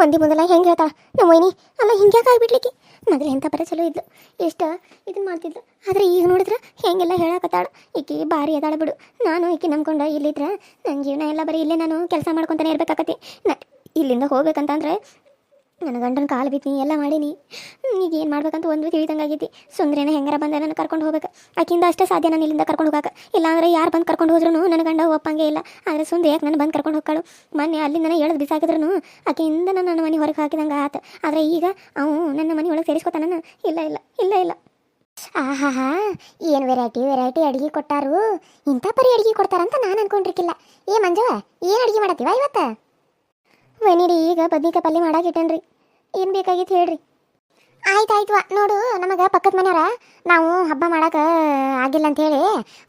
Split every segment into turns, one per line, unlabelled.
ಮಂದಿ ಮುಂದೆಲ್ಲ ಹೆಂಗೆ ಹೇಳ್ತಾಳೆ? ನಮ್ಮ ವೈನಿ, ಅಲ್ಲ ಹಿಂಗ್ಯಾಕೆ ಆಗಿಬಿಡ್ಲಿಕ್ಕೆ? ಮೊದಲು ಎಂಥ ಬರ ಚಲೋ ಇದ್ಲು. ಎಷ್ಟು ಇದನ್ನ ಮಾಡ್ತಿದ್ಲು. ಆದರೆ ಈಗ ನೋಡಿದ್ರೆ ಹೆಂಗೆಲ್ಲ ಹೇಳಕತ್ತಾಳ. ಈಕೆ ಭಾರಿ ಅದಾಳ ಬಿಡು. ನಾನು ಈಕೆ ನಂಬ್ಕೊಂಡು ಇಲ್ಲಿದ್ರೆ ನನ್ನ ಜೀವನ ಎಲ್ಲ ಬರೀ ಇಲ್ಲೇ ನಾನು ಕೆಲಸ ಮಾಡ್ಕೊತಾನೆ ಇರಬೇಕಾಗತ್ತೆ ನ ಇಲ್ಲಿಂದ ಹೋಗ್ಬೇಕಂತಂದ್ರೆ ನನ್ನ ಗಂಡನ ಕಾಲು ಬಿತ್ತೀನಿ ಎಲ್ಲ ಮಾಡೀನಿ. ಈಗ ಏನು ಮಾಡ್ಬೇಕಂತ ಒಂದು ತಿಳಿದಂಗೆ ಆಗೈತಿ ಸುಂದ್ರೇನ ಹೆಂಗಾರ ಬಂದ ನನ್ನ ಕರ್ಕೊಂಡು ಹೋಗ್ಬೇಕು. ಆಕಿಂದ ಅಷ್ಟೇ ಸಾಧ್ಯ ನಾನು ಇಲ್ಲಿಂದ ಕರ್ಕೊಂಡು ಹೋಗಕ್ಕೆ ಇಲ್ಲಾಂದ್ರೆ ಯಾರು ಬಂದು ಕರ್ಕೊಂಡು ಹೋದ್ರೂ ನನ್ನ ಗಂಡ ಒಪ್ಪಂಗೆ ಇಲ್ಲ. ಆದರೆ ಸುಂದ್ರ ಯಾಕೆ ನಾನು ಬಂದು ಕರ್ಕೊಂಡು ಹೋಗ್ಕಾಳು? ಮೊನ್ನೆ ಅಲ್ಲಿಂದ ಹೇಳೋದು ಬಿಸಾಕಿದ್ರು ಆಕೆಯಿಂದ ನನ್ನ ಮನೆ ಹೊರಗೆ ಹಾಕಿದಂಗೆ ಆತ. ಆದರೆ ಈಗ ಅವು ನನ್ನ ಮನೆ ಒಳಗೆ ಸೇರಿಸ್ಕೊತಾನ ಇಲ್ಲ ಇಲ್ಲ ಇಲ್ಲ ಇಲ್ಲ. ಆಹಾಹಾ, ಏನು ವೆರೈಟಿ ವೆರೈಟಿ ಅಡುಗೆ ಕೊಟ್ಟಾರು? ಇಂಥ ಪರಿ ಅಡುಗೆ ಕೊಡ್ತಾರಂತ ನಾನು ಅನ್ಕೊಂಡಿರ್ಕಿಲ್ಲ. ಏ ಮಂಜು ಏನು ಅಡುಗೆ ಮಾಡತ್ತೀವ ಇವತ್ತು? ವೈನಿರಿ ಈಗ ಬದ್ನಿಕಾಯಿ ಪಲ್ಯ ಮಾಡಾಕಿಟ್ಟೇನ್ರಿ. ಏನು ಬೇಕಾಗಿತ್ತು ಹೇಳ್ರಿ. ಆಯ್ತು ಆಯ್ತು ನೋಡು ನಮಗೆ ಪಕ್ಕದ ಮನೆಯವ್ರ ನಾವು ಹಬ್ಬ ಮಾಡಕ್ಕೆ ಆಗಿಲ್ಲ ಅಂತೇಳಿ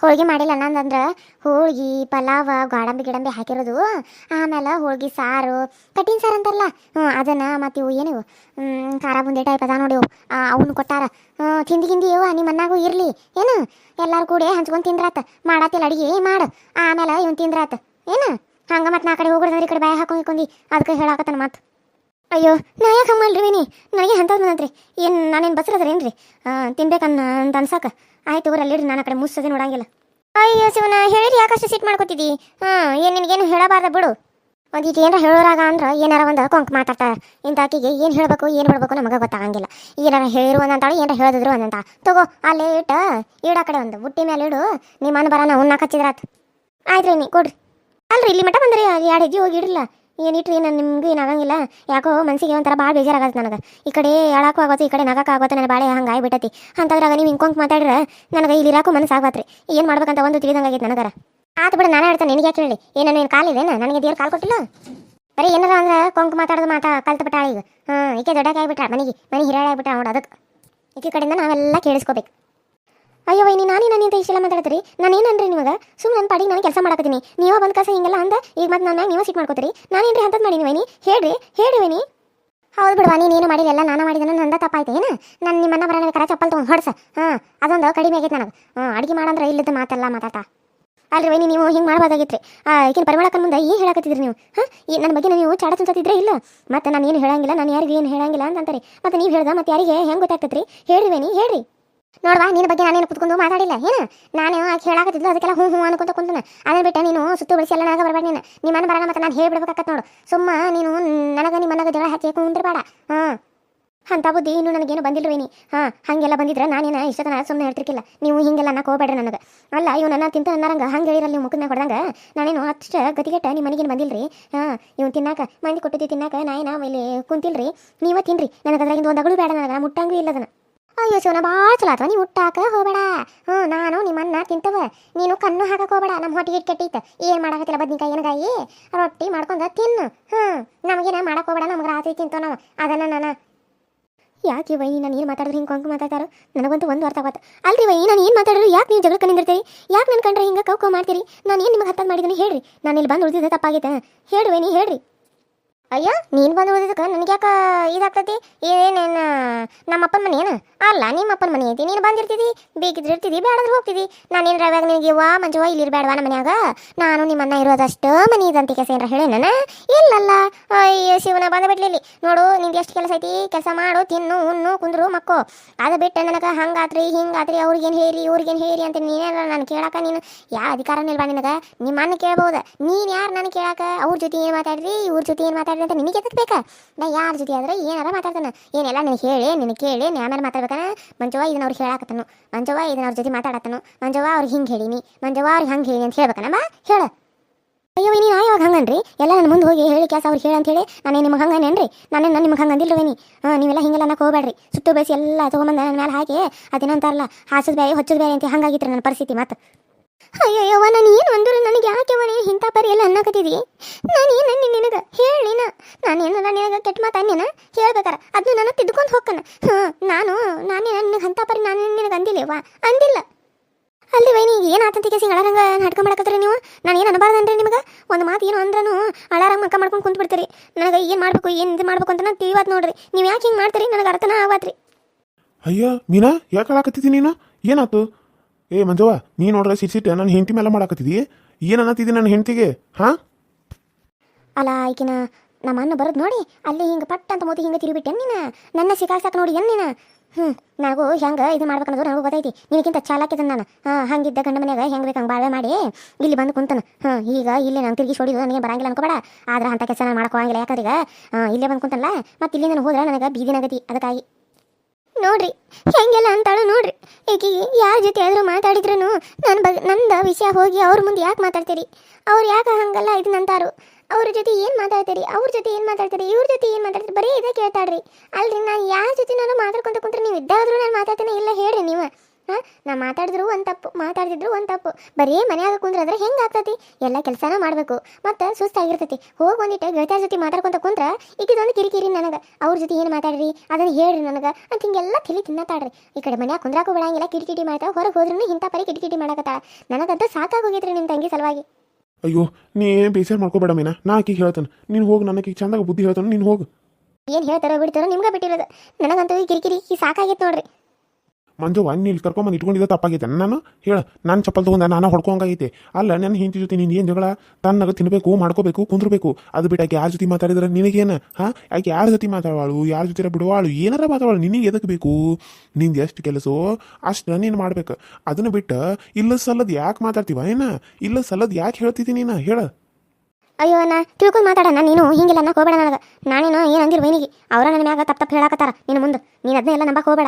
ಹೋಳಿಗೆ ಮಾಡಿಲ್ಲ ಅನ್ನಂದ್ರೆ ಹೋಳ್ಗೆ ಪಲಾವ ಗಾಡಂಬಿ ಗಿಡಂಬಿ ಹಾಕಿರೋದು. ಆಮೇಲೆ ಹೋಳ್ಗೆ ಸಾರು ಕಟ್ಟಿನ ಸಾರು ಅಂತಲ್ಲ ಹ್ಞೂ ಅದನ್ನು ಮತ್ತು ಇವು ಏನು ಹ್ಮ್, ಖಾರ ಬುಂದಿ ಟೈಪ್ ಅದ ನೋಡಿ ಅವನು ಕೊಟ್ಟಾರ. ತಿಂದು ಗಿಂದಿ ಇವ ನಿಮ್ಮ ಮನ್ನಾಗೂ ಇರಲಿ. ಏನು? ಎಲ್ಲರೂ ಕೂಡಿ ಹಂಚ್ಕೊಂಡು ತಿಂದ್ರಾತ. ಮಾಡತ್ತಿಲ್ಲ ಅಡುಗೆ ಮಾಡು. ಆಮೇಲೆ ಇವ್ನು ತಿಂದ್ರಾತ. ಏನು? ಹಂಗೆ ಮತ್ತೆ ನಾ ಕಡೆ ಹೋಗ್ಬಿಡ್ದಂದ್ರೆ ಈ ಕಡೆ ಬಾಯ ಹಾಕೊಂಡು ಇಕ್ಕೊಂಡಿ ಅದಕ್ಕೆ ಹೇಳಾಕತ್ತಾನ ಮತ್ತೆ ಅಯ್ಯೋ, ನಾ ಯಾಕೆ ಹಂಗೆ ಮಾಡ್ರಿ ವಿನಿ ನನಗೆ ಅಂಥದ್ದು ಬಂದ್ರಿ ಏನು, ನಾನೇನು ಬಸ್ರದ್ರೇನ್ರಿ? ತಿನ್ಬೇಕನ್ನ ಅಂತ ಅನ್ಸಾಕ. ಆಯ್ತು ಊರಲ್ಲಿ ಇಡ್ರಿ, ನಾನು ಆ ಕಡೆ ಮುಸ್ಸದೆ ನೋಡಂಗಿಲ್ಲ. ಅಯ್ಯೋ ಶಿವನ ಹೇಳಿರಿ ಯಾಕಷ್ಟು ಸಿಟ್ ಮಾಡ್ಕೊತಿದ್ದಿ ಹಾಂ ಏನು ನಿನಗೇನು ಹೇಳಬಾರ್ದ ಬಿಡು. ಒಂದೀಗ ಏನಾರ ಹೇಳೋರಾಗ ಅಂದ್ರೆ ಏನಾರ ಒಂದು ಕೊಂಕ್ ಮಾತಾಡ್ತಾರೆ ಇಂಥ ಆಕಿಗೆ ಏನು ಹೇಳಬೇಕು ಏನು ಹೇಳಬೇಕು ನಮಗೆ ಗೊತ್ತಾಗಂಗಿಲ್ಲ. ಏನಾರ ಹೇಳಿರು ಅಂತಾಳು ಏನಾರ ಹೇಳಿದ್ರು ಅಂದಂತ ತಗೋ ಅಲ್ಲೇ ಲೇಟ್ ಇಡ ಕಡೆ ಒಂದು ಬುಟ್ಟಿ ಮೇಲೆ ಇಡು. ನಿಮ್ಮ ಬರೋಣ ಉಣ್ಣಾಕ ಹಚ್ಚಿದ್ರಾತು. ಆಯ್ತು ರೀ ನೀ, ಕೊಡ್ರಿ. ಅಲ್ರಿ, ಇಲ್ಲಿ ಮಠ ಬಂದ್ರಿ ಎರಡು ಹೆಜ್ಜೆ ಹೋಗಿ ಇಡ್ರಲ್ಲ ಏನಿಟ್ರಿ ನಾನು ನಿಮ್ಗೆ ಏನಾಗಂಗಿಲ್ಲ ಯಾಕೋ ಮನಸ್ಸಿಗೆ ಒಂಥರ ಭಾಳ ಬೇಜಾರಾಗತ್ತೆ ನನಗೆ. ಈ ಕಡೆ ಹೇಳಕ್ಕೂ ಆಗೋತು ಈ ಕಡೆ ನಗಕ್ಕೆ ಆಗತ್ತೆ ನನ್ನ ಬಾಳೆ ಹಂಗೆ ಆಗಿಬಿಟ್ಟತಿ. ಅಂತದ್ರಾಗ ನೀವು ಹಿಂಕೊಂಕ್ ಮಾತಾಡ್ರೆ, ನನಗೆ ಇಲ್ಲಿ ಇರಾಕು ಮನಸ್ಸು ಆಗತ್ರಿ ಏನು ಮಾಡ್ಬೇಕಂತ ಒಂದು ತಿಳಿದಂಗಾಗೈತೆ ನನಗರ. ಆತು ಬಿಡು, ನಾನು ಹೇಳ್ತೇನೆ, ನಿನಗೆ ಯಾಕೆ ಹೇಳಿ? ಏನು ನೀನು ಕಾಲಿದೇನ ನನಗೆ ದೇವ್ರು ಕಾಲು ಕೊಟ್ಟಿಲ್ಲ? ಬರೀ ಏನಾರ ಅಂದ್ರೆ ಕೊಂಕ್ ಮಾತಾಡೋದು ಮಾತಾ ಕಲ್ತು ಬಿಟ್ಟಾಳ ಈಗ. ಹಾಂ ಈಕೆ ದೊಡ್ಡಕ್ಕೆ ಆಗ್ಬಿಟ್ಟ ಮನೆಗೆ, ಮನೆ ಹಿರಿಯಾಳ ಆಗ್ಬಿಟ್ಟ ನೋಡು ಅದಕ್ಕೆ ಈಕೆ ಕಡೆಯಿಂದ ನಾವೆಲ್ಲ ಕೇಳಿಸ್ಕೋಬೇಕು. ಅಯ್ಯೋ ನೀ ನಾನೇ, ನಾನು ಇಷ್ಟೆಲ್ಲ ಮಾತಾಡ್ತೀರಿ? ನಾನು ಅನ್ರಿ ನಿಮಗೆ? ಸುಮ್ಮನೆ ನನ್ನ ಪಾಡಿಗೆ ನಾನು ಕೆಲಸ ಮಾಡಕತ್ತೀನಿ. ನೀವು ಬಂದ ಕಸ ಹಿಂಗೆಲ್ಲ ಅಂದ? ಈಗ ಮತ್ತೆ ನಾನು ನೀವು ಸಿಟ್ ಮಾಡ್ಕೋತೀರಿ? ನಾನೇನ್ರಿ ಅಂತದ್ ಮಾಡೀನಿ ವೈನಿ ಹೇಳ್ರಿ ಹೇಳ್ರಿ ವೈನಿ ಹೌದು ಬಿಡುವ ನೀನೇನು ಮಾಡಿಲ್ಲ ನಾನು ಮಾಡಿದ ನಂದ ತಪ್ಪಾಯ್ತು, ಏನು? ನಾನು ನಿಮ್ಮನ್ನ ಬರೋಣ ಕರ ಚಪ್ಪಲ್ ತೊಗೊಂಡು ಹೊಡ್ಸ. ಹಾಂ, ಅದೊಂದು ಕಡಿಮೆ ಆಗೈತೆ ನನಗೆ. ಹಾಂ, ಅಡುಗೆ ಮಾಡಂದ್ರೆ ಇಲ್ಲದ ಮಾತೆಲ್ಲ ಮಾತಾಟ ಅಲ್ರಿ ವೈನಿ ನೀವು ಹಿಂಗೆ ಮಾಡ್ಬೋದಾಗಿತ್ತು ಈಗಿನ ಪರಿಮಳಕ್ಕನ ಮುಂದೆ ಏನು ಹೇಳಕತ್ತಿದ್ರಿ ನೀವು? ಹಾಂ, ಈ ನನ್ನ ಬಗ್ಗೆ ನೀವು ಚಾಡ ಚುಂಚತ್ತಿದ್ರೆ ಇಲ್ಲ? ಮತ್ತೆ ನಾನು ಏನು ಹೇಳಂಗಿಲ್ಲ, ನಾನು ಯಾರಿಗೂ ಏನು ಹೇಳಂಗಿಲ್ಲ ಅಂತಂತಾರೆ ಮತ್ತೆ ನೀವು ಹೇಳ್ದ ಮತ್ತೆ ಯಾರಿಗೆ, ಹೆಂಗೆ ಗೊತ್ತಾಗ್ತೈತ್ರಿ? ಹೇಳ್ರಿ ವೈನಿ ಹೇಳ್ರಿ. ನೋಡ್ವಾ, ನಿನ್ನ ಬಗ್ಗೆ ನಾನೇನು ಕುತ್ಕೊಂಡು ಮಾತಾಡಿಲ್ಲ? ಏನು? ನಾನು, ಆಕೆ ಹೇಳಾಕತ್ತಿದ್ಲು, ಅದಕ್ಕೆಲ್ಲ ಹ್ಞೂ ಹ್ಞೂ ಅನ್ಕೊಂತ ಕುಂತನ ಅದನ್ನ ಬಿಟ್ಟು ನೀನು ಸುತ್ತು ಬೆಳೆಸಿ ಎಲ್ಲ ನನಗೆ ಬರಬೇಡ ನೀನು. ನಿಮ್ಮನ್ನ ಬರೋಣ ಮತ್ತೆ ನಾನು ಹೇಳ್ಬಿಡ್ಬೇಕಾಗತ್ತೆ ನೋಡು. ಸುಮ್ಮ ನೀನು ನನಗೆ ನಿಮ್ಮನ್ನಗ ಜಗಳ ಹಚ್ಚಿ ಕುಂದ್ರಬೇಡ. ಹಾಂ. ಅಂತ ಬುದ್ಧಿ ಇನ್ನು ನನಗೇನು ಬಂದಿಲ್ವೇನಿ? ಹಾಂ, ಹಾಗೆಲ್ಲ ಬಂದಿದ್ರೆ ನಾನೇನು ಇಷ್ಟತನ ಸುಮ್ಮನೆ ಹೇಳ್ತಿರ್ಕಿಲ್ಲ. ನೀವು ಹಿಂಗೆಲ್ಲ ಅನ್ನಕ್ಕೆ ಹೋಗ್ಬೇಡ್ರಿ ನನಗೆ. ಅಲ್ಲ ಇವ್ ನನ್ನ ತಿಂತ ಅನ್ನರಂಗ ಹಂಗೆ ಹೇಳಿರಲ್ಲ ನೀವು ಮುಖದ ಹೊಡೆದಂಗ ನಾನೇನು ಅಷ್ಟ ಗತಿಗೆಟ್ಟ ನಿಮ್ಮ ಮನೆಗೇನು ಬಂದಿಲ್ರಿ? ಹಾಂ, ಇವ್ನು ತಿನ್ನಾಕ, ಮಂದಿ ಕೊಟ್ಟಿದ್ದು ತಿನ್ನಾಕ ನಾ ಏನ ಇಲ್ಲಿ ಕುಂತಿಲ್ರಿ? ನೀವೇ ತಿನ್ರಿ. ನನಗೆ ಅದ್ರಾಗಿಂದ ಒಂದು ಬೇಡ ನನಗೆ, ಮುಟ್ಟಂಗೂ ಇಲ್ಲ ಅದನ್ನ ಅಯ್ಯೋ ಶಿವನ ಭಾಳ ಚಲೋ ಆತವ. ನೀವು ಹುಟ್ಟಾಕ ಹೋಗಬೇಡ. ಹ್ಞೂ, ನಾನು ನಿಮ್ಮನ್ನ ತಿಂತವ. ನೀನು ಕಣ್ಣು ಹಾಕಕ್ಕೆ ಹೋಗಬೇಡ. ನಮ್ಮ ಹೊಟ್ಟಿಗೆ ಕೆಟ್ಟೈತೆ. ಏನು ಮಾಡಾಕತ್ತಿಲ್ಲ ಬದ್ನಿಕಾಯಿ, ಏನಗಾಯಿ? ರೊಟ್ಟಿ ಮಾಡ್ಕೊಂಡು ತಿನ್ನು. ಹ್ಞೂ, ನಮಗೇನ ಮಾಡಕ್ಕೆ ಹೋಗಬೇಡ. ನಮ್ಗೆ ರಾತ್ರಿ ತಿಂತೋ ನಾವು. ಅದನ್ನು ನಾನು ಯಾಕೆ ವೈ, ನೀನು ಏನು ಮಾತಾಡಿದ್ರೆ ಹಿಂಗೆ ಕೊಂಕು ಮಾತಾಡ್ತಾರೋ? ನನಗಂತೂ ಒಂದು ಅರ್ಥ ಆಗುತ್ತೆ ಅಲ್ರಿ ವೈ, ನಾನು ಏನು ಮಾತಾಡಿದ್ರು ಯಾಕೆ ನೀವು ಜಗಳ ನಿಂದಿರ್ತೀರಿ ಯಾಕೆ ನನ್ನ ಕಂಡ್ರೆ ಹಿಂಗೆ ಕೌಕೋ ಮಾಡ್ತೀರಿ? ನಾನು ಏನು ನಿಮಗೆ ಹತ್ತದ ಮಾಡಿದ್ದೀನಿ ಹೇಳ್ರಿ. ನಾನು ಇಲ್ಲಿ ಬಂದು ಉಳಿದಿದ್ದೆ, ತಪ್ಪಾಗೈತೆ. ಹೇಳಿ ನೀ ಹೇಳ್ರಿ. ಅಯ್ಯೋ, ನೀನು ಬಂದು ಓದಿದಕ್ಕ ನನಗೆ ಯಾಕ ಇದಾಗ್ತತಿ? ಏನೇನ? ನಮ್ಮ ಅಪ್ಪನ ಮನೆ ಏನು? ಅಲ್ಲ ನಿಮ್ಮ ಅಪ್ಪನ ಮನೆ ಐತಿ. ನೀನು ಬಂದಿರ್ತಿದಿ, ಬೇಕಿದ್ರೆ ಇರ್ತಿದಿ, ಬೇಡದ್ರೆ ಹೋಗ್ತಿದಿ. ನಾನೇನು ರವ್ಯಾಗ ನಿನಗೆ ವಾ ಮಂಜುವ ಇಲ್ಲಿ ಇರಬೇಡವಾ ನಮ್ಮ ಮನ್ಯಾಗ? ನಾನು ನಿಮ್ಮನ್ನ ಇರೋದಷ್ಟು ಮನೆ ಇದಂತ ಕೆಲಸ ಏನಾರ ಹೇಳೇನ ಇಲ್ಲಲ್ಲ. ಅಯ್ಯೋ, ಶಿವನ ಬಂದ ನೋಡು ನಿಂಗೆ ಎಷ್ಟು ಕೆಲಸ ಐತಿ? ಕೆಲಸ ಮಾಡು, ತಿನ್ನು, ಉಣ್ಣು, ಕುಂದ್ರು, ಮಕ್ಕೋ. ಅದು ಬಿಟ್ಟೆ ನನಗೆ ಹಂಗಾತ್ರಿ, ಹಿಂಗಾತ್ರಿ, ಅವ್ರಿಗೇನು ಹೇರಿ ಇವ್ರಿಗೇನು ಹೇರಿ ಅಂತ ನೀನೇನ ನಾನು ಕೇಳಾಕ ನೀನು? ಯಾವ ಅಧಿಕಾರ ನಿಲ್ವಾ ನಿನಗೆ? ನಿಮ್ಮನ್ನ ಕೇಳ್ಬೋದು. ನೀನು ಯಾರು ನಾನು ಕೇಳಾಕ? ಅವ್ರ ಜೊತೆ ಏನು ಮಾತಾಡ್ರಿ ಇವ್ರ ಜೊತೆ ಏನು ಮಾತಾಡ್ರಿ ಅಂತ ನಿನಗೆ ಎದಕ್ಕೆ ಬೇಕಾ? ನಾ ಯಾರ ಜೊತೆ ಆದ್ರೆ ಏನಾರ ಮಾತಾಡ್ತಾನೆ. ಏನೆಲ್ಲ ನಿನಗೆ ಹೇಳಿ, ನಿನಗೆ ಕೇಳಿ, ನೀ ಆಮೇಲೆ ಮಾತಾಡ್ಬೇಕಾನ? ಮಂಜವ್ವ ಇದನ್ನ ಅವ್ರಿಗೆ ಹೇಳಾಕತ್ತನು. ಮಂಜವ್ವ ಇದನ್ನ ಅವ್ರ ಜೊತೆ ಮಾತಾಡತ್ತನು. ಮಂಜವ್ವ ಅವ್ರಿಗೆ ಹಿಂಗೆ ಹೇಳಿನಿ. ಮಂಜವ್ವ ಅವ್ರಿಗೆ ಹಂಗೆ ಹೇಳಿ ಅಂತ ಹೇಳ್ಬೇಕನ? ಬಾ, ಹೇಳ. ಅಯ್ಯೋ ನೀನು ನಾ ಯಾವಾಗ ಹಂಗನ್ರಿ? ಎಲ್ಲ ನನ್ನ ಮುಂದೆ ಹೋಗಿ ಹೇಳಿ ಕ್ಯಾಸ ಅವ್ರು ಹೇಳಿ ಅಂತ ಹೇಳಿ ನಾನೇ ನಿಮಗೆ ಹಂಗನೇನ್ರಿ ನಾನೇ ನಾನು ನಿಮಗೆ ವೇನಿ ಹಾಂ, ನೀವೆಲ್ಲ ಹಿಂಗೆಲ್ಲ ಅನ್ನಕ್ಕೆ ಹೋಗ್ಬೇಡ್ರಿ ಸುತ್ತು ಬೇಸಿ ಎಲ್ಲ ತೊಗೊಂಬಂದ ನನ್ನ ಮೇಲೆ ಹಾಕಿ ಅದೇನಂತಾರಲ್ಲ ಹಾಸದ ಬೇರೆ ಹೊಚ್ಚದ ಬೇರೆ ಅಂತ ಹಂಗಾಗಿತ್ತು ನನ್ನ ಪರಿಸ್ಥಿತಿ ಮತ್ತೆ ಅಯ್ಯಯ್ಯವ್ವ ನಾನು ಏನು ಅಂದ್ರೆ ನನಗೆ ಯಾಕೆ ಅವನೇ ಇಂಥ ಪರಿ ಎಲ್ಲ ಅನ್ನಕತ್ತಿದಿ ನಾನು ಏನು ನಿನಗೆ? ಹೇಳಿ ನಾ ನಾನು ಏನಾರ ನಿನಗೆ ಕೆಟ್ಟ ಮಾತು ಅನ್ನೇನ ಹೇಳ್ಬೇಕಾರ. ಅದನ್ನ ನಾನು ತಿದ್ಕೊಂಡು ಹೋಗ್ಕನ ಹಾಂ ನಾನು, ನಾನೇ ನಿನಗೆ ಅಂಥ ಪರಿ ನಾನು ನಿನಗೆ ಅಂದಿಲ್ಲವ್ವ ಅಂದಿಲ್ಲ. ಅಲ್ಲಿ ವೈನಿ, ಏನು ಆತಂತಿಕೆ ಸಿಂಗ್ ಅಳರಂಗ ನಾಟಕ ಮಾಡಕತ್ತೀರಿ ನೀವು? ನಾನು ಏನು ನಿಮಗೆ? ಒಂದು ಮಾತು ಏನು ಅಂದ್ರೂ ಅಳಾರಂಗ ಮಕ್ಕ ಮಾಡ್ಕೊಂಡು ಕುಂತು ಬಿಡ್ತೀರಿ ನನಗೆ ಏನು ಮಾಡಬೇಕು, ಏನು ಇದು ಮಾಡ್ಬೇಕು ಅಂತ ನಾನು ತಿಳಿವಾತ್ ನೋಡ್ರಿ. ನೀವು ಯಾಕೆ ಹಿಂಗೆ ಮಾಡ್ತೀರಿ? ನನಗೆ ಅರ್ಥನ ಆವಾತ್ರಿ
ಅಯ್ಯೋ, ಮೀನಾ, ಯಾಕೆ ಹೇಳಾಕತ್ತಿದ್ದಿ ನೀನು? ಏನಾತು? ಏ, ಮಂಜವ್ವ ನೀ ನೋಡ್ರೆ ಸಿಟ್ ಸಿಟ್ ನನ್ನ ಹೆಂಡತಿ ಮೇಲೆ ಮಾಡಾಕತ್ತಿದಿ? ಏನು ಅನ್ನತ್ತಿದಿ ನನ್ನ ಹೆಂಡತಿಗೆ? ಹಾ?
ಅಲ್ಲ, ಈಕಿನ ನಮ್ಮ ಅಣ್ಣ ಬರದ್ ನೋಡಿ, ಅಲ್ಲಿ ಹಿಂಗ ಪಟ್ ಅಂತ ಮೋತಿ ಹಿಂಗ ತಿರುಗಿಬಿಟ್ಟೆ ನೀನ? ನನ್ನ ಸಿಕ್ಕಾಕ್ಸಾಕ ನೋಡಿ ಏನು ನೀನು? ಹ್ಞೂ ಹೆಂಗ ಹೆಂಗೆ ಇದು ಮಾಡ್ಬೇಕನ್ನೋದು ನನಗೂ ಗೊತ್ತೈತಿ. ನಿನಗಿಂತ ಚಾಲಾಕಿದನ್ ನಾನು. ಹಾಂ, ಹಂಗಿದ್ದ ಗಂಡ ಮನೆಯಾಗ ಹೆಂಗೆ ಬೇಕು ಹಂಗೆ ಬಾಳೆ ಮಾಡಿ. ಇಲ್ಲಿ ಬಂದು ಕುಂತನ. ಹಾಂ, ಈಗ ಇಲ್ಲಿ ನಂಗೆ ತಿರುಗಿ ಸೋಡಿದ್ರು ನನಗೆ ಬರಂಗಿಲ್ಲ ಅನ್ಕೋಬೇಡ. ಆದ್ರೆ ಅಂತ ಕೆಲಸ ನಾನು ಮಾಡ್ಕೋಂಗಿಲ್ಲ ಯಾಕಂದ್ರೆ ಈಗ ಇಲ್ಲೇ ಬಂದು ಕುಂತಲ್ಲ, ಮತ್ತೆ ಇಲ್ಲಿ ನಾನು ಹೋದ್ರೆ ನನಗೆ ಬೀದಿನಾಗತಿ. ಅದಕ್ಕಾಗಿ ನೋಡ್ರಿ, ಹೆಂಗೆಲ್ಲ ಅಂತಾಳು ನೋಡ್ರಿ. ಏಕಿ ಯಾರ ಜೊತೆ ಆದರೂ ಮಾತಾಡಿದ್ರು ನನ್ನ ಬಗ್ಗೆ ನಂದು ವಿಷಯ ಹೋಗಿ ಅವ್ರ ಮುಂದೆ ಯಾಕೆ ಮಾತಾಡ್ತೀರಿ? ಅವ್ರು ಯಾಕೆ ಹಂಗಲ್ಲ ಇದನ್ನಂತಾರು? ಅವ್ರ ಜೊತೆ ಏನು ಮಾತಾಡ್ತೀರಿ? ಅವ್ರ ಜೊತೆ ಏನು ಮಾತಾಡ್ತೀರಿ? ಇವ್ರ ಜೊತೆ ಏನು ಮಾತಾಡ್ತೀರಿ? ಬರೀ ಇದೇ ಕೇಳ್ತಾಳ್ರಿ. ಅಲ್ರಿ ನಾನು ಯಾರ ಜೊತೆ ನಾನು ಮಾತಾಡ್ಕೊಂತ ಕುಂತ್ರೆ ನೀವು ಇದ್ದಾದ್ರೂ ನಾನು ಮಾತಾಡ್ತೀನಿ ಇಲ್ಲ ಹೇಳ್ರಿ ನೀವು. ಹಾಂ? ನಾ ಮಾತಾಡಿದ್ರು ಒಂದು ತಪ್ಪು ಮಾತಾಡ್ತಿದ್ರು ಒಂದು ತಪ್ಪು. ಬರೀ ಮನ್ಯಾಗ ಕುಂದ್ರಂದ್ರೆ ಹೆಂಗೆ ಆಗ್ತತಿ? ಎಲ್ಲ ಕೆಲಸನ ಮಾಡಬೇಕು. ಮತ್ತು ಸುಸ್ತಾಗಿರ್ತೈತಿ. ಹೋಗಿ ಒಂದಿಟ್ಟು ಗೆಳತಿಯ ಜೊತೆ ಮಾತಾಡ್ಕೊಂತ ಕುಂತ್ರ ಈಗಿದೊಂದು ಕಿರಿಕಿರಿ ನನಗೆ. ಅವ್ರ ಜೊತೆ ಏನು ಮಾತಾಡ್ರಿ? ಅದನ್ನು ಹೇಳ್ರಿ ನನಗೆ. ಅಂತ ಹಿಂಗೆಲ್ಲ ತಿಳಿ ತಿನ್ನತಾಡ್ರಿ ಈ ಕಡೆ ಮನ್ಯಾಗ ಕುಂದ್ರಾಕು ಬಿಡಂಗಿಲ್ಲ ಕಿರಿಕಿರಿ ಮಾಡ್ತಾ ಹೊರಗೆ ಹೋದ್ರೂ ಇಂಥ ಪರಿ ಕಿರಿಕಿಟಿ ಮಾಡಕತ್ತಾಳ. ನನಗಂತೂ ಸಾಕಾಗೋಗಿದ್ರಿ ನಿಮ್ಮ ತಂಗಿ ಸಲುವಾಗಿ.
ಅಯ್ಯೋ ನೀ ಏನು ಬೇಸರ ಮಾಡ್ಕೋಬೇಡ ಮೀನಾ. ನಾ ಆಕಿಗೆ ಹೇಳ್ತಾನೆ. ನೀನು ಹೋಗಿ ನನಗೆ ಚಂದಾಗ ಬುದ್ಧಿ ಹೇಳ್ತಾನೆ. ನೀನು ಹೋಗು.
ಏನು ಹೇಳ್ತಾರೋ ಬಿಡ್ತಾರೋ ನಿಮ್ಗೆ ಬಿಟ್ಟಿರೋದು. ನನಗಂತೂ ಈ ಕಿರಿಕಿರಿ ಸಾಕಾಗೈತೆ ನೋಡ್ರಿ.
ಮಂಜವ್ವ ನೀನು ಕರ್ಕೊಂಬಂದು ಇಟ್ಕೊಂಡಿದ್ದ ತಪ್ಪಾಗೈತೆ. ನಾನು ಹೇಳ, ನಾನು ಚಪ್ಪಲ್ ತೊಗೊಂಡ, ನಾನು ಹೊಡ್ಕೊಂಗೈತೆ ಅಲ್ಲ, ನನ್ನ ಹಿಂತಿ ಜೊತೆ ನೀನು ಏನು ಜಗಳ? ತನ್ನಾಗ ತಿನ್ನಬೇಕು ಮಾಡ್ಕೋಬೇಕು, ಕುಂದ್ರಬೇಕು. ಅದು ಬಿಟ್ಟು ಯಾರ ಜೊತೆ ಮಾತಾಡಿದ್ರೆ ನಿನಗೇನು? ಹಾಂ? ಆಕೆ ಯಾರ ಜೊತೆ ಮಾತಾಡವಾಳು? ಯಾರ ಜೊತೆ ಬಿಡುವಾಳು? ಏನಾರ ಮಾತಾಡವಾಳು? ನಿನಗೆ ಎದಕ್ಕೆ ಬೇಕು? ನಿಂದು ಎಷ್ಟು ಕೆಲಸೋ, ಅಷ್ಟು ನೀನು ಮಾಡ್ಬೇಕು. ಅದನ್ನು ಬಿಟ್ಟು ಇಲ್ಲ ಸಲ್ಲದ ಯಾಕೆ ಮಾತಾಡ್ತೀವ ಏನ? ಇಲ್ಲ ಸಲ್ಲದ ಯಾಕೆ ಹೇಳ್ತಿದ್ದಿ ನೀನು? ಹೇಳ.
ಅಯ್ಯೋ, ನಾ ತಿಳ್ಕೊಂಡು ಮಾತಾಡೋಣ. ನೀನು ಹಿಂಗಿಲ್ಲ ಅನ್ನಕ್ಕೆ ನನಗೆ. ನಾನೇನು ಏನು ಅಂದಿರು ವೈನಿಗೆ ಅವರ ನನ್ನ ಮ್ಯಾಗ ತಪ್ಪು ತಪ್ಪು ಹೇಳಕತ್ತಾರ. ನೀನು ಮುಂದೆ. ನೀನು ಅದನ್ನೆಲ್ಲ ನಂಬಕ್ಕೆ ಹೋಗಬೇಡ.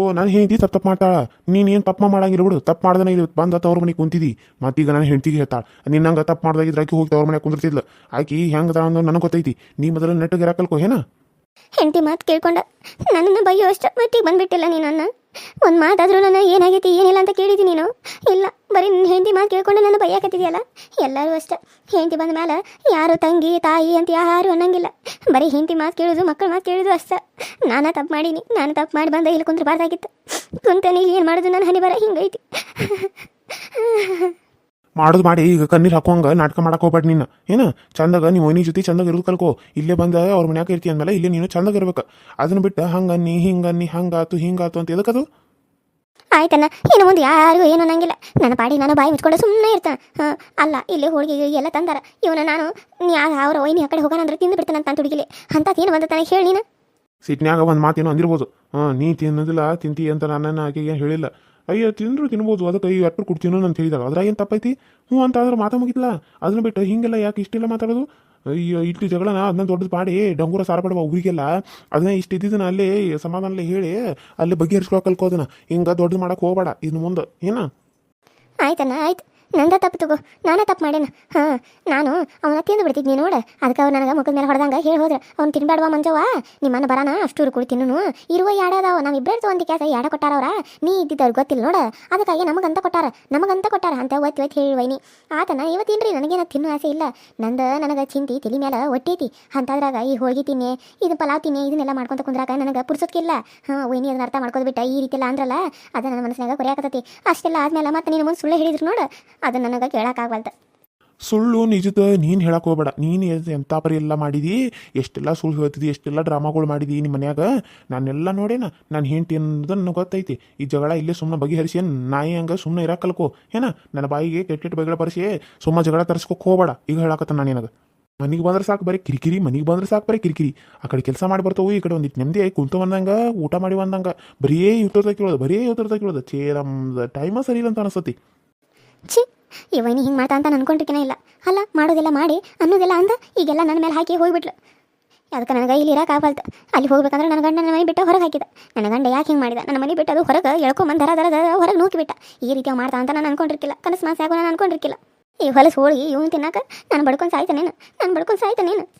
ಓ, ನಾನು ಹೆಂಡತಿ ತಪ್ಪು ತಪ್ಪು ಮಾಡ್ತಾಳ. ನೀನು ಏನು ತಪ್ಪು ಮಾಡಂಗಿಲ್ಲ ಬಿಡು ತಪ್ಪು ಮಾಡ್ದನ ಇಲ್ಲಿ ಬಂದ ತವ್ರ ಮನೆಗೆ ಕುಂತಿದ್ದಿ ಮತ್ತೀಗ ನಾನು ಹೆಂಡತಿಗೆ ಹೇಳ್ತಾಳ. ನಿನ್ನಂಗೆ ತಪ್ಪು ಮಾಡ್ದಾಗಿದ್ರೆ ಆಕಿ ಹೋಗಿ ತವ್ರ ಮನೆ ಕುಂದಿರ್ತಿದ್ಲು. ಆಕಿ ಹೆಂಗೆ ಅನ್ನೋ ನನಗೆ ಗೊತ್ತೈತಿ. ನೀ ಮೊದಲು ನೆಟ್ಟಗೆ ಇರಾಕಲ್ಕೋ ಏನಾ
ಹೆಂಡತಿ ಮಾತು ಕೇಳ್ಕೊಂಡ. ನನ್ನನ್ನು ಬೈಯೋ ಅಷ್ಟು ಮತ್ತೀಗ ಬಂದ್ಬಿಟ್ಟಿಲ್ಲ ನೀನು ನನ್ನ ಒಂದು ಮಾತಾದ್ರೂ ನನ್ನ ಏನಾಗೈತಿ, ಏನಿಲ್ಲ ಅಂತ ಕೇಳಿದಿ ನೀನು? ಇಲ್ಲ, ಬರೀ ನಿನ್ನ ಹೆಂಡತಿ ಮಾತು ಕೇಳ್ಕೊಂಡು ನನ್ನ ಬೈಯಾಕತ್ತಿದೆಯಲ್ಲ ಎಲ್ಲರೂ ಅಷ್ಟೇ. ಹೆಂಡತಿ ಬಂದ ಮೇಲೆ ಯಾರು ತಂಗಿ, ತಾಯಿ ಅಂತ ಯಾರು ಅನ್ನಂಗಿಲ್ಲ. ಬರೀ ಹೆಂಡತಿ ಮಾತು ಕೇಳೋದು, ಮಕ್ಕಳ ಮಾತು ಕೇಳೋದು ಅಷ್ಟೇ. ನಾನು ತಪ್ಪು ಮಾಡೀನಿ, ನಾನು ತಪ್ಪು ಮಾಡಿ ಬಂದ ಇಲ್ಲಿ ಕುಂದ್ರಬಾರ್ದಾಗಿತ್ತು ಕುಂತನಿ ಏನು ಮಾಡೋದು ನನ್ನ ಹನಿ ಬರ, ಹಿಂಗೈತಿ.
ಮಾಡೋದು ಮಾಡಿ ಈಗ ಕಣ್ಣೀರು ಹಾಕೋಂಗ ನಾಟಕ ಮಾಡಕ್ಕೆ ಹೋಗ್ಬೇಡ ನೀನು. ಏನು? ಚಂದಾಗ ನೀವು ಓನಿ ಜೊತೆ ಚಂದಾಗ ಇರೋದು ಕಲ್ಕೋ. ಇಲ್ಲೇ ಬಂದ ಅವ್ರ ಮನ್ಯಾಗ ಇರ್ತಿ ಅಂದಮೇಲೆ ಇಲ್ಲೇ ನೀನು ಚಂದಾಗ ಇರ್ಬೇಕು. ಅದನ್ನ ಬಿಟ್ಟು ಹಂಗನ್ನಿ ಹಿಂಗನ್ನಿ ಹಂಗಾತು ಹಿಂಗಾತು ಅಂತ ಎದಕ್ಕದು?
ಆಯ್ತಣ್ಣ ಇನ್ನು ಮುಂದೆ ಯಾರಿಗೂ ಏನು ಅನ್ನಂಗಿಲ್ಲ. ನನ್ನ ಪಾಡಿ ನಾನು ಬಾಯಿ ಮುಚ್ಕೊಂಡು ಸುಮ್ಮನೆ ಇರ್ತಾನೆ ಹಾಂ ಅಲ್ಲ ಇಲ್ಲಿ ಹೋಳಿಗೆ ಎಲ್ಲ ತಂದಾರ. ಇವನ ನಾನು ನೀ ಅವ್ರ ಓಯ್ನಿ ಆ ಕಡೆ ಹೋಗೋಣ ಅಂದ್ರೆ ತಿಂದು ಬಿಡ್ತಾನೆ ಅಂತ ಏನು ಬಂದ ತನಗೆ ಹೇಳಿ ನೀನು?
ಸಿಟ್ನ್ಯಾಗ ಒಂದು ಮಾತೇನೋ ಅಂದಿರ್ಬೋದು. ಹಾಂ ನೀ ತಿನ್ನೋದಿಲ್ಲ ತಿಂತಿ ಅಂತ ನನ್ನನ್ನು ಆಕೆಗೆ ಹೇಳಿಲ್ಲ. ಅಯ್ಯೋ, ತಿಂದ್ರು ತಿನ್ಬೋದು. ಅದಕ್ಕೆ ಈ ಎಪ್ಪರು ಕೊಡ್ತೀನೋ ಅಂತ ಹೇಳಿದಾಗ. ಅದ್ರ ಏನು ತಪ್ಪೈತಿ ಹ್ಞೂ ಅಂತ ಆದ್ರೆ ಮಾತಾ ಮುಗಿತಿಲ್ಲ ಅದನ್ನ ಬಿಟ್ಟು ಹಿಂಗೆಲ್ಲ ಯಾಕೆ ಇಷ್ಟೆಲ್ಲ ಮಾತಾಡೋದು? ಅಯ್ಯೋ ಇಟ್ಟು ಜಗಳನ ಅದನ್ನ ದೊಡ್ಡದು ಪಾಡಿ ಡಂಗೂರ ಸಾರ ಪಡುವ ಊರಿಗೆಲ್ಲ ಅದನ್ನ ಇಷ್ಟು ಇದ್ದಿದ್ದನ್ನ ಅಲ್ಲಿ ಸಮಾಧಾನಲ್ಲೇ ಹೇಳಿ ಅಲ್ಲಿ ಬಗೆಹರಿಸ್ಕೊಳಕ್ ಕಲ್ಕೋದನ್ನ. ಹಿಂಗೆ ದೊಡ್ಡದು ಮಾಡಕ್ಕೆ ಹೋಗ್ಬೇಡ ಇನ್ನು ಮುಂದೆ. ಏನ?
ಆಯ್ತಣ್ಣ, ಆಯ್ತು. ನಂದ ತಪ್ಪು ತಗೋ, ನಾನೇ ತಪ್ಪು ಮಾಡೇನ? ಹಾಂ, ನಾನು ಅವನ ತಿಂದು ಬಿಡ್ತಿದ್ನಿ ನೋಡು. ಅದಕ್ಕೆ ಅವ್ರು ನನಗೆ ಮುಖದ ಮೇಲೆ ಹೊಡೆದಂಗೆ ಹೇಳಿ ಹೋದ್ರೆ. ಅವ್ನು ತಿನ್ಬೇಡವಾ ಮಂಜವ್ವ? ನಿಮ್ಮನ್ನ ಬರಾನ ಅಷ್ಟು ಕುಡಿ ತಿನ್ನು ಇರುವ ಯಾಡ ನಾವು ಇಬ್ಬರೇ ಒಂದು ಕ್ಯಾಸ ಯಾಡ ಕೊಟ್ಟಾರ ಅವ್ರ? ನೀ ಇದ್ದಿದ್ದವ್ರು ಗೊತ್ತಿಲ್ಲ ನೋಡು. ಅದಕ್ಕಾಗಿ ನಮಗಂತ ಕೊಟ್ಟಾರ. ನಮಗಂತ ಕೊಟ್ಟಾರ ಅಂತ ಒತ್ತಿ ಒತ್ತಿ ಹೇಳಿ ವೈನಿ. ಆತನ ಇವತ್ತಿನ್ರಿ ನನಗೇನ ತಿನ್ನು ಆಸೆ ಇಲ್ಲ. ನಂದು ನನಗೆ ಚಿಂತಿ, ತಲೆ ಮೇಲೆ ಒಟ್ಟೈತಿ. ಅಂತದ್ರಾಗ ಈ ಹೋಳಿಗೆ ತಿನ್ನಿ ಇದು ಪಲಾವ್ ತಿನ್ನಿ, ಇದನ್ನೆಲ್ಲ ಮಾಡ್ಕೊಂತ ಕುಂದ್ರಾಗ ನನಗೆ ಪುರ್ಸೋದ್ಕಿಲ್ಲ ಹಾಂ, ವೈನಿ ಅದನ್ನ ಅರ್ಥ ಮಾಡ್ಕೋದು ಬಿಟ್ಟ ಈ ರೀತಿ ಎಲ್ಲ ಅಂದ್ರಲ್ಲ ಅದು ನನ್ನ ಮನಸ್ಸಿನಾಗ ಕೊರೆಯಾಕತ್ತೈತಿ ಅಷ್ಟೆಲ್ಲ ಆದ್ಮೇಲೆ ಮತ್ತೆ ನೀನು ಮುಂದೆ ಸುಳ್ಳು ಹೇಳಿದ್ರು ನೋಡು. ಅದು ನನಗೆ ಕೇಳೋಕ್ಕಾಗಲ್ದು
ಸುಳ್ಳು ನಿಜದ ನೀನು ಹೇಳಕ್ಕೆ ಹೋಗ್ಬೇಡ. ನೀನು ಎಂಥ ಪರಿ ಎಲ್ಲ ಮಾಡಿದಿ, ಎಷ್ಟೆಲ್ಲ ಸುಳ್ಳು ಹೇಳ್ತಿದ್ದಿ ಎಷ್ಟೆಲ್ಲ ಡ್ರಾಮಾಗಳು ಮಾಡಿದಿ ನಿಮ್ಮ ಮನ್ಯಾಗ, ನಾನೆಲ್ಲ ನೋಡೇನ. ನಾನು ಹೆಂಡತಿ ಅನ್ನೋದು ನನಗೆ ಗೊತ್ತೈತಿ. ಈ ಜಗಳ ಇಲ್ಲೇ ಸುಮ್ಮನೆ ಬಗೆಹರಿಸಿ, ನಾಯಿ ಹಂಗೆ ಸುಮ್ಮನೆ ಇರಕಲ್ಕೋ ಕಲ್ಕೋ. ಏನ? ನನ್ನ ಬಾಯಿಗೆ ಕೆಟ್ಟ ಕೆಟ್ಟ ಬಗೆಗಳ ಪರಿಸಿ ಸುಮ್ಮನೆ ಜಗಳ ತರಿಸ್ಕೊಕ್ಕೆ ಹೋಗಬೇಡ. ಈಗ ಹೇಳಕತ್ತ ನಾನು ನಿನಗೆ. ಮನೆಗೆ ಬಂದ್ರೆ ಸಾಕು ಬರೀ ಕಿರಿಕಿರಿ, ಮನೆಗೆ ಬಂದ್ರೆ ಸಾಕು ಬರೀ ಕಿರಿಕಿರಿ. ಆ ಕಡೆ ಕೆಲಸ ಮಾಡಿ ಬರ್ತಾವು, ಈ ಕಡೆ ಒಂದಿಟ್ಟು ನೆಮ್ಮದಿ ಕುಂತು ಬಂದಂಗೆ, ಊಟ ಮಾಡಿ ಬಂದಂಗೆ. ಬರೀ ಇವ್ತರ್ದಾಗ ಕೇಳೋದು ಬರೀ ಇವ್ತರ್ದಾಗ ಕೇಳೋದು ಚೇ ನಮ್ದು ಟೈಮ ಸರಿ ಇಲ್ಲ ಅಂತ ಅನಿಸ್ತತಿ
ಛೀ ಇವನಿ ವೈನಿ ಹಿಂಗೆ ಮಾಡ್ತಾ ಅಂತ ಅನ್ಕೊಂಡಿರ್ಕಿನ ಇಲ್ಲ. ಅಲ್ಲ, ಮಾಡೋದೆಲ್ಲ ಮಾಡಿ, ಅನ್ನೋದೆಲ್ಲ ಅಂದ, ಈಗೆಲ್ಲ ನನ್ನ ಮೇಲೆ ಹಾಕಿ ಹೋಗ್ಬಿಟ್ಲು. ಅದಕ್ಕೆ ನನಗೆ ಇಲ್ಲಿ ಇರಕ್ಕೆ ಆಗಲ್ತು ಅಲ್ಲಿ ಹೋಗ್ಬೇಕಂದ್ರೆ ನನ್ನ ಗಂಡ ನನ್ನ ಮನೆ ಬಿಟ್ಟು ಹೊರಗೆ ಹಾಕಿದ. ನನ್ನ ಗಂಡ ಯಾಕೆ ಹಿಂಗೆ ಮಾಡಿದ? ನನ್ನ ಮನೆ ಬಿಟ್ಟು ಅದು ಹೊರಗೆ ಎಳ್ಕೊಂಬಂದು ದರ ದರ ಹೊರಗೆ ನೂಕಿಬಿಟ್ಟ. ಈ ರೀತಿ ಮಾಡ್ತಾ ಅಂತ ನಾನು ಅನ್ಕೊಂಡಿರ್ಕಿಲ್ಲ. ಕನಸು ಮಾಸ ನಾನು ಅನ್ಕೊಂಡಿರ್ಕಿಲ್ಲ. ಈ ಹೊಲಸು ಹೋಳಿಗೆ, ಇವನು ತಿನ್ನಕ ನಾನು ಬಡ್ಕೊಂಡು ಸಾಯ್ತಾನೇನು ನಾನು. ಬಡ್ಕೊಂಡು ಸಾಯ್ತಾನೇನು